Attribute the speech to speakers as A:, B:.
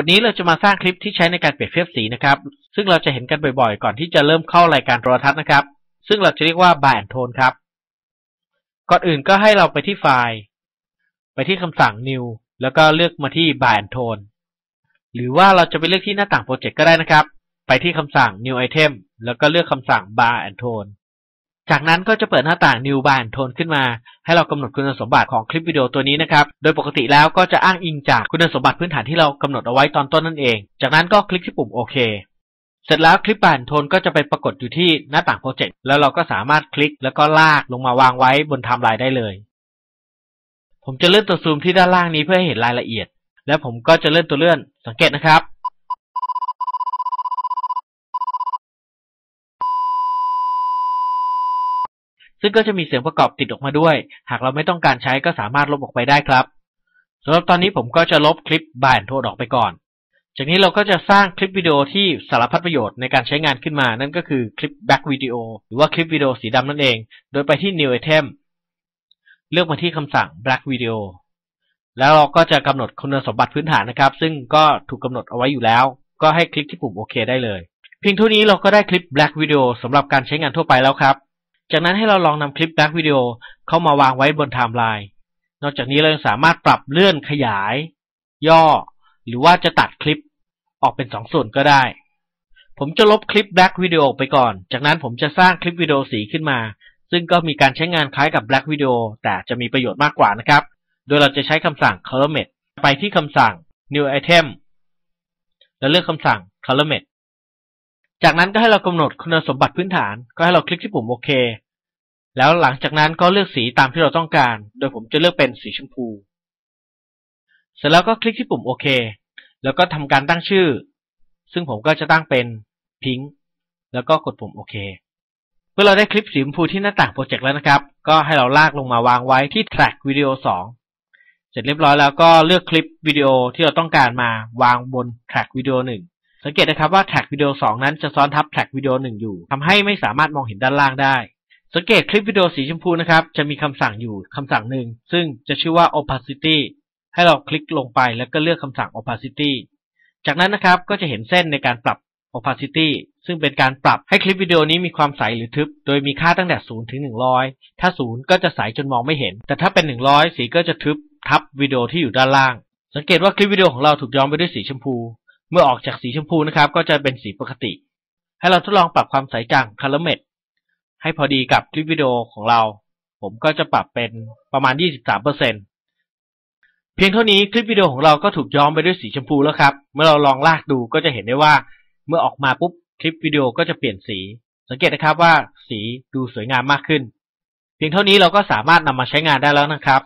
A: บทนี้เราจะมาสร้างคลิปที่ใช้ในการเปรียบเทียบสีนะครับ ซึ่งเราจะเห็นกันบ่อยๆ ก่อนที่จะเริ่มเข้ารายการโทรทัศน์นะครับ ซึ่งเราจะเรียกว่า bar and tone ครับ ก่อนอื่นก็ให้เราไปที่ไฟล์ ไปที่คำสั่ง new แล้วก็เลือกมาที่ bar and tone หรือว่าเราจะไปเลือกที่หน้าต่างโปรเจกต์ก็ได้นะครับ ไปที่คำสั่ง new item แล้วก็เลือกคำสั่ง bar and tone จากนั้นก็จะเปิดหน้าต่าง New Bar and Tone ขึ้นมา ให้เรากำหนดคุณสมบัติของคลิปวิดีโอตัวนี้นะครับ โดยปกติแล้วก็จะอ้างอิงจากคุณสมบัติพื้นฐานที่เรากำหนดเอาไว้ตอนต้นนั่นเอง จากนั้นก็คลิกที่ปุ่มโอเคเสร็จแล้วคลิป Bar and Tone ก็จะไปปรากฏอยู่ที่หน้าต่างโปรเจกต์แล้วเราก็สามารถคลิกแล้วก็ลากลงมาวางไว้บนไทม์ไลน์ได้เลย ผมจะเลื่อนตัวซูมที่ด้านล่างนี้เพื่อให้เห็นรายละเอียด และผมก็จะเลื่อนตัวเลื่อนสังเกตนะครับ ซึ่งก็จะมีเสียงประกอบติดออกมาด้วย หากเราไม่ต้องการใช้ก็สามารถลบออกไปได้ครับสำหรับตอนนี้ผมก็จะลบคลิปบายโทดออกไปก่อน จากนี้เราก็จะสร้างคลิปวิดีโอที่สารพัดประโยชน์ในการใช้งานขึ้นมา นั่นก็คือคลิป back video หรือว่าคลิปวิดีโอสีดำนั่นเอง โดยไปที่ new item เลือกมาที่คำสั่ง black video แล้วเราก็จะกำหนดคุณสมบัติพื้นฐานนะครับ ซึ่งก็ถูกกาหนดเอาไว้อยู่แล้ว ก็ให้คลิกที่ปุ่มโอเคได้เลย เพียงเท่านี้เราก็ได้คลิป black video สำหรับการใช้งานทั่วไปแล้วครับ จากนั้นให้เราลองนำคลิปแบ็กวิดีโอเข้ามาวางไว้บนไทม์ไลน์ นอกจากนี้เราสามารถปรับเลื่อนขยาย ย่อ หรือว่าจะตัดคลิปออกเป็นสองส่วนก็ได้ ผมจะลบคลิปแบ็กวิดีโอไปก่อน จากนั้นผมจะสร้างคลิปวิดีโอสีขึ้นมา ซึ่งก็มีการใช้งานคล้ายกับแบ็กวิดีโอแต่จะมีประโยชน์มากกว่านะครับ โดยเราจะใช้คำสั่ง color mate ไปที่คำสั่ง new item แล้วเลือกคำสั่ง color mate จากนั้นก็ให้เรากำหนดคุณสมบัติพื้นฐาน ก็ให้เราคลิกที่ปุ่มโอเค แล้วหลังจากนั้นก็เลือกสีตามที่เราต้องการ โดยผมจะเลือกเป็นสีชมพู เสร็จแล้วก็คลิกที่ปุ่มโอเค แล้วก็ทำการตั้งชื่อ ซึ่งผมก็จะตั้งเป็นพิงค์แล้วก็กดปุ่มโอเค เมื่อเราได้คลิปสีชมพูที่หน้าต่างโปรเจกต์แล้วนะครับ ก็ให้เราลากลงมาวางไว้ที่ track วิดีโอ2เสร็จเรียบร้อยแล้วก็เลือกคลิปวิดีโอที่เราต้องการมาวางบน track วิดีโอ1 สังเกตนะครับว่าแท็กวิดีโอ2นั้นจะซ้อนทับแท็กวิดีโอ1อยู่ทำให้ไม่สามารถมองเห็นด้านล่างได้ สังเกตคลิปวิดีโอสีชมพูนะครับ จะมีคำสั่งอยู่คำสั่งหนึ่ง ซึ่งจะชื่อว่า opacity ให้เราคลิกลงไปแล้วก็เลือกคำสั่ง opacity จากนั้นนะครับก็จะเห็นเส้นในการปรับ opacity ซึ่งเป็นการปรับให้คลิปวิดีโอนี้มีความใสหรือทึบ โดยมีค่าตั้งแต่0ถึง100 ถ้า 0 ก็จะใสจนมองไม่เห็น แต่ถ้าเป็น 100 สีก็จะทึบทับวิดีโอที่อยู่ด้านล่าง สังเกตว่าคลิปวิดีโอของเราถูกย้อมไปด้วยสีชมพู เมื่อออกจากสีชมพูนะครับ ก็จะเป็นสีปกติ ให้เราทดลองปรับความใสจาง Color Mate ให้พอดีกับคลิปวิดีโอของเรา ผมก็จะปรับเป็นประมาณ 23%เพียงเท่านี้คลิปวิดีโอของเราก็ถูกย้อมไปด้วยสีชมพูแล้วครับ เมื่อเราลองลากดูก็จะเห็นได้ว่า เมื่อออกมาปุ๊บคลิปวิดีโอก็จะเปลี่ยนสี สังเกตนะครับว่าสีดูสวยงามมากขึ้น เพียงเท่านี้เราก็สามารถนำมาใช้งานได้แล้วนะครับ